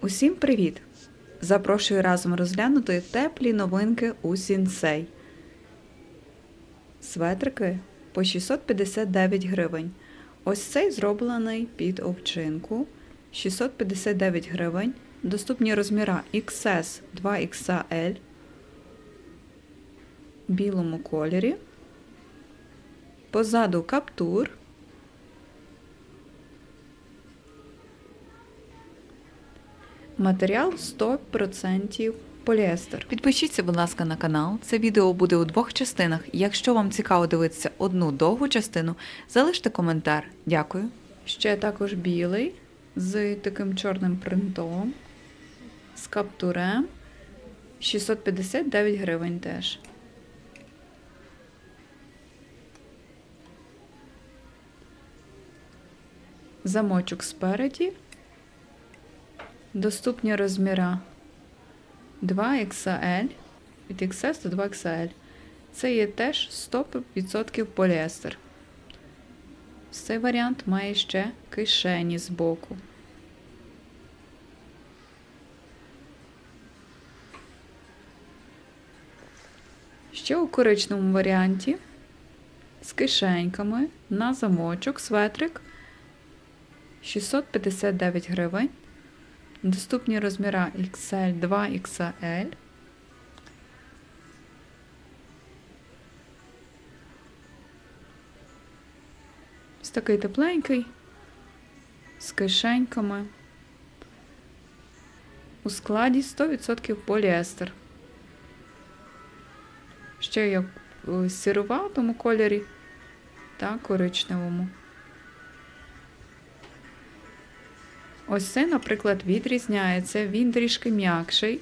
Усім привіт! Запрошую разом розглянути теплі новинки у Сінсей. Светрики по 659 гривень. Ось цей зроблений під овчинку. 659 гривень. Доступні розміра XS 2XL в білому кольорі. Позаду каптур. Матеріал 100% поліестер. Підпишіться, будь ласка, на канал. Це відео буде у двох частинах. Якщо вам цікаво дивитися одну довгу частину, залиште коментар. Дякую. Ще також білий з таким чорним принтом, з каптурем. 659 гривень теж. Замочок спереді. Доступні розміра 2XL від XS до 2XL. Це є теж 100% поліестер. Цей варіант має ще кишені з боку. Ще у коричневому варіанті з кишеньками на замочок светрик 659 гривень. Доступні розміра XL 2 XL. Ось такий тепленький, з кишеньками. У складі 100% поліестер. Ще є в сіруватому кольорі та коричневому. Ось це, наприклад, відрізняється, він трішки м'якший,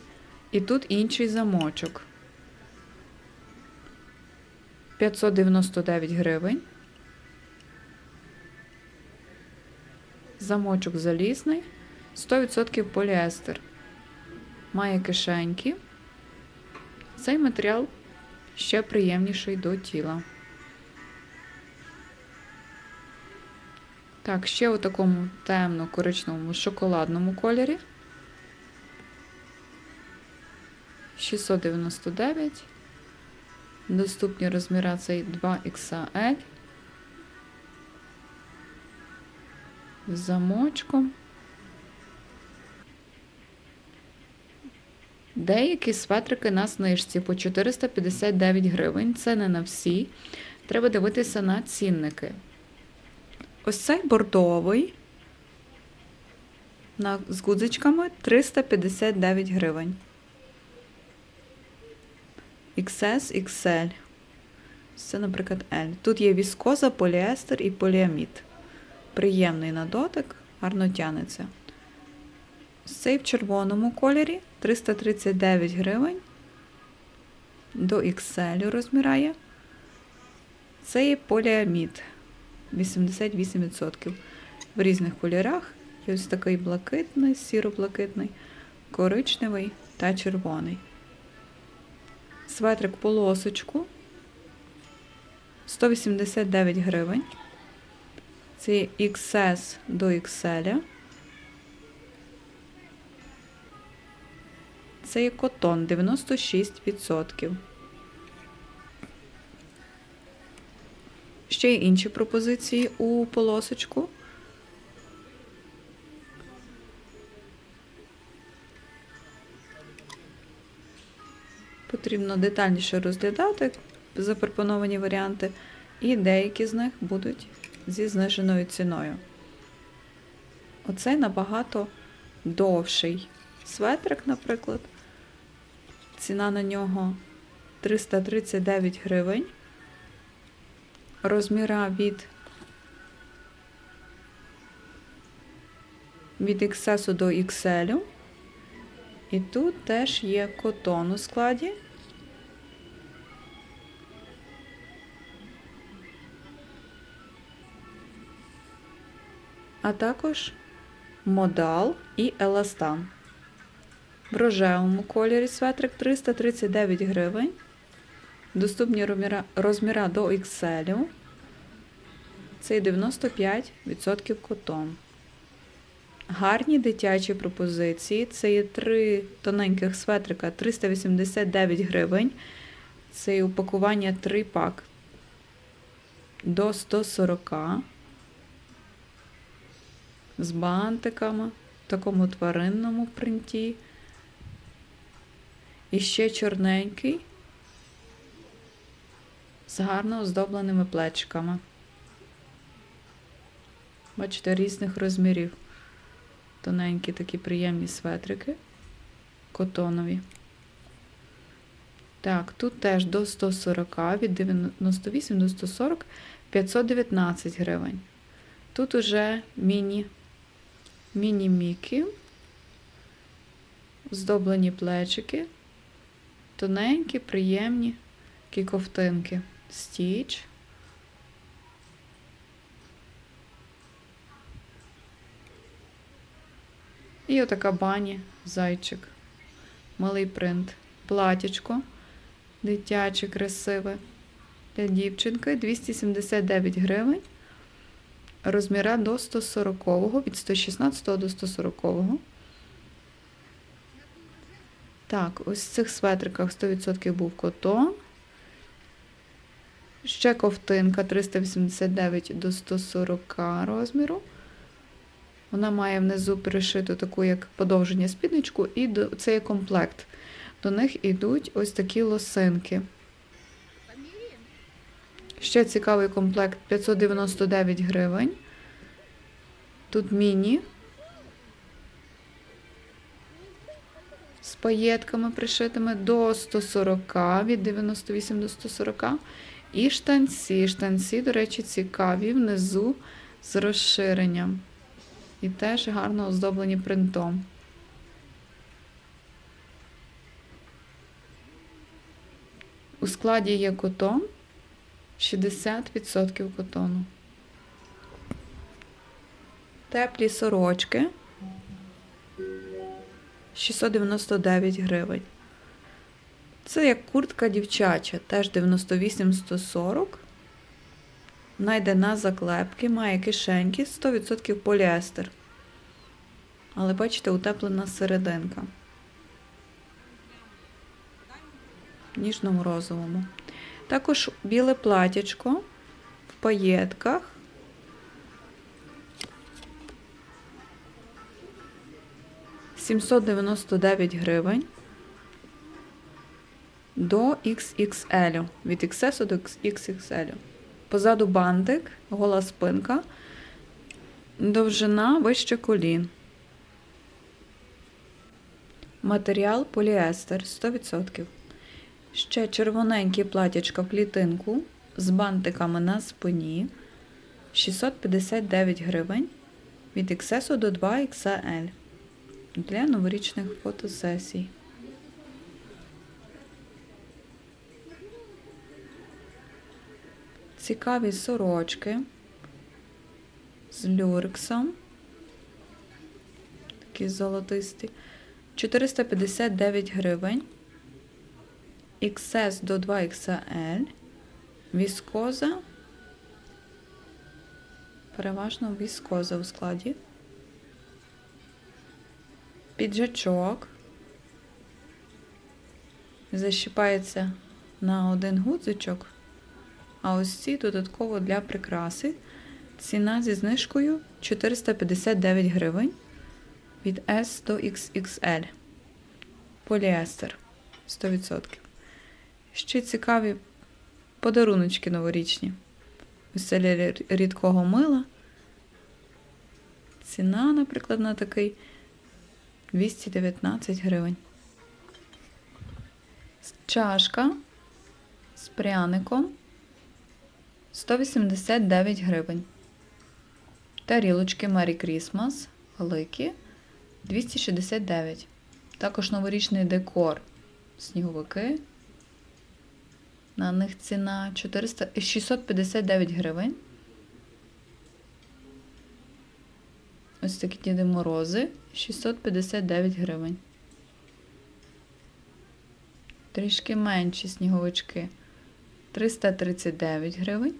і тут інший замочок. 599 гривень. Замочок залізний, 100% поліестер. Має кишеньки. Цей матеріал ще приємніший до тіла. Так, ще у такому темно-коричневому шоколадному кольорі. 699. Доступні розміра цей 2XL. З замочком. Деякі светрики на знижці по 459 гривень. Це не на всі. Треба дивитися на цінники. Ось цей бордовий на, з гудзичками 359 гривень. XS, XL. Це, наприклад, L. Тут є віскоза, поліестер і поліамід. Приємний на дотик, гарно тянеться. Цей в червоному кольорі 339 гривень. До XL розміряє. Це є поліамід. 88% в різних кольорах. Є ось такий блакитний, сіро-блакитний, коричневий та червоний. Светрик полосочку 189 гривень. Це XS до XL. Це є котон 96%. Ще й інші пропозиції у полосочку. Потрібно детальніше розглядати запропоновані варіанти, і деякі з них будуть зі зниженою ціною. Оцей набагато довший светрик, наприклад. Ціна на нього 339 гривень розміра від від XS до XL. І тут теж є котон у складі. А також модал і еластан. В рожевому кольорі светрик 339 гривень. Доступні розміра, до XL. Це 95% котон. Гарні дитячі пропозиції. Це є три тоненьких светрика 389 гривень. Це упакування 3 пак до 140 з бантиками в такому тваринному принті. І ще чорненький з гарно оздобленими плечиками. Бачите, різних розмірів. Тоненькі такі приємні светрики, котонові. Так, тут теж до 140, від 98 до 140, 519 гривень. Тут уже міні, міні-мікі, здоблені плечики, тоненькі, приємні такі ковтинки. Стіч. І отака бані, зайчик, малий принт, платічко, дитяче, красиве для дівчинки 279 гривень. Розміра до 140 від 116 до 140. Так, ось в цих светриках 100% був котон. Ще ковтинка 389 до 140 розміру. Вона має внизу перешиту таку як подовження спідничку, і це є комплект. До них йдуть ось такі лосинки. Ще цікавий комплект 599 гривень. Тут міні. З паєтками пришитими до 140, від 98 до 140. І штанці. Штанці, до речі, цікаві внизу з розширенням. І теж гарно оздоблені принтом. У складі є котон 60% котону. Теплі сорочки 699 гривень. Це як куртка дівчача, теж 98-140. Найде на заклепки, має кишеньки, 100% поліестер. Але бачите, утеплена серединка. Ніжному розовому. Також біле платячко в паєтках. «799 гривень до XXL. Від XS до XXL. Позаду бантик, гола спинка, довжина вище колін. Матеріал поліестер 100%. Ще червоненьке платячка в клітинку з бантиками на спині 659 гривень від XS до 2XL для новорічних фотосесій. Цікаві сорочки з люрексом. Такі золотисті. 459 гривень. XS до 2XL. Віскоза. Переважно віскоза у складі. Піджачок. Защіпається на один гудзичок. А ось ці додатково для прикраси. Ціна зі знижкою 459 гривень від S до XXL. Поліестер 100%. Ще цікаві подаруночки новорічні. Це рідкого мила. Ціна, наприклад, на такий 219 гривень. Чашка з пряником 189 гривень. Тарілочки Merry Christmas великі 269. Також новорічний декор. Сніговики. На них ціна 400, 659 гривень. Ось такі Діди Морози 659 гривень. Трішки менші сніговички 339 гривень.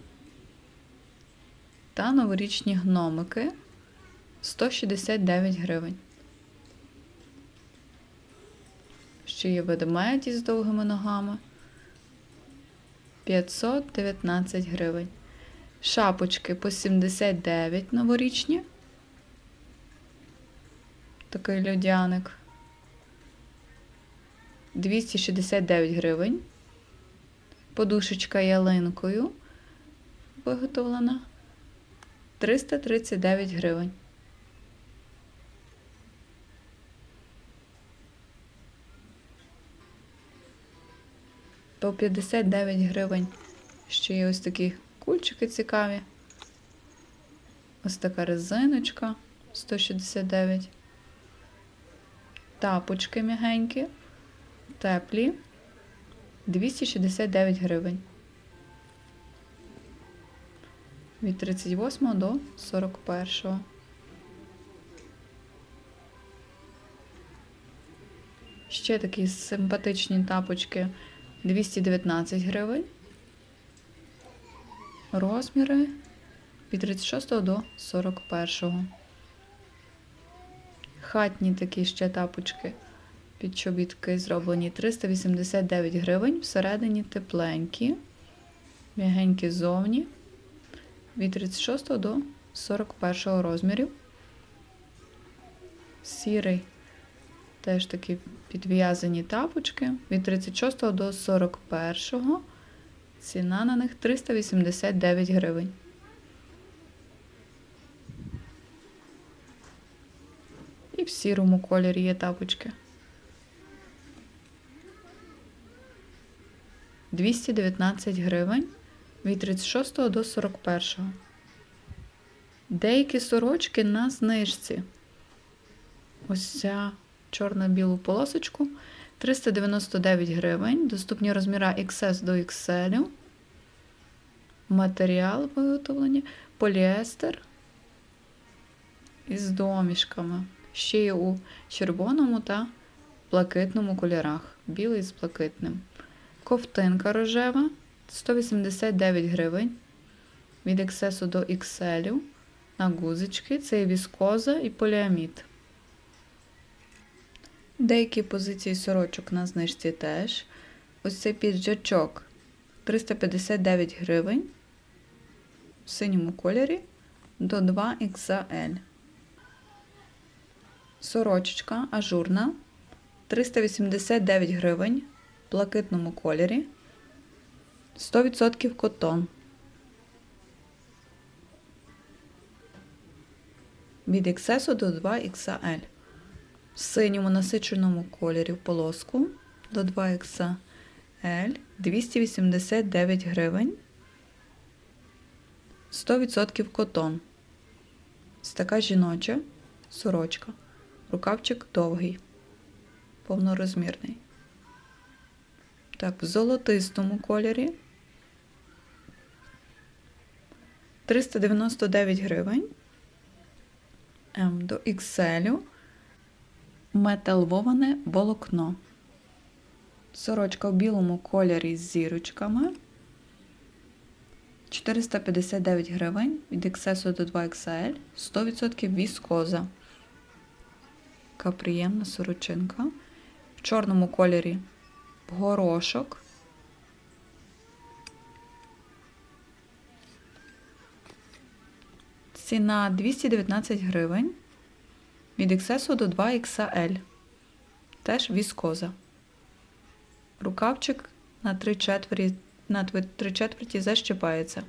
Та новорічні гномики 169 гривень. Ще є ведмеді з довгими ногами. 519 гривень. Шапочки по 79 новорічні. Такий льодяник. 269 гривень. Подушечка ялинкою виготовлена. 339 гривень. По 59 гривень. Ще є ось такі кульчики цікаві. Ось така резиночка 169. Тапочки м'ягенькі, теплі 269 гривень. Від 38 до 41. Ще такі симпатичні тапочки 219 гривень. Розміри від 36 до 41. Хатні такі ще тапочки під чобітки зроблені 389 гривень. Всередині тепленькі, м'ягенькі ззовні. Від 36 до 41 розмірів. Сірий. Теж такі підв'язані тапочки від 36 до 41. Ціна на них 389 гривень. І в сірому кольорі є тапочки. 219 гривень від 36 до 41. Деякі сорочки на знижці. Ось ця чорно-білу полосочку 399 гривень. Доступні розміри XS до XL. Матеріал виготовлені, поліестер із домішками. Ще є у червоному та блакитному кольорах. Білий з блакитним. Ковтинка рожева 189 гривень. Від XS до XL. На гузички. Це є віскоза і поліамід. Деякі позиції сорочок на знижці теж. Ось цей піджачок 359 гривень в синьому кольорі до 2XL. Сорочечка ажурна 389 гривень в блакитному кольорі. 100% котон. Від XS до 2XL. В синьому насиченому кольорі в полоску до 2XL 289 гривень. 100% котон. Ось така жіноча сорочка. Рукавчик довгий, повнорозмірний. Так, в золотистому кольорі 399 гривень. М до XL металвоване волокно. Сорочка в білому кольорі з зірочками. 459 гривень від XS до 2XL, 100% віскоза. Така приємна сорочинка. В чорному кольорі горошок. Ціна 219 гривень. Від XS до 2XL. Теж віскоза. Рукавчик на 3 четверті, на 3 четверті защипається.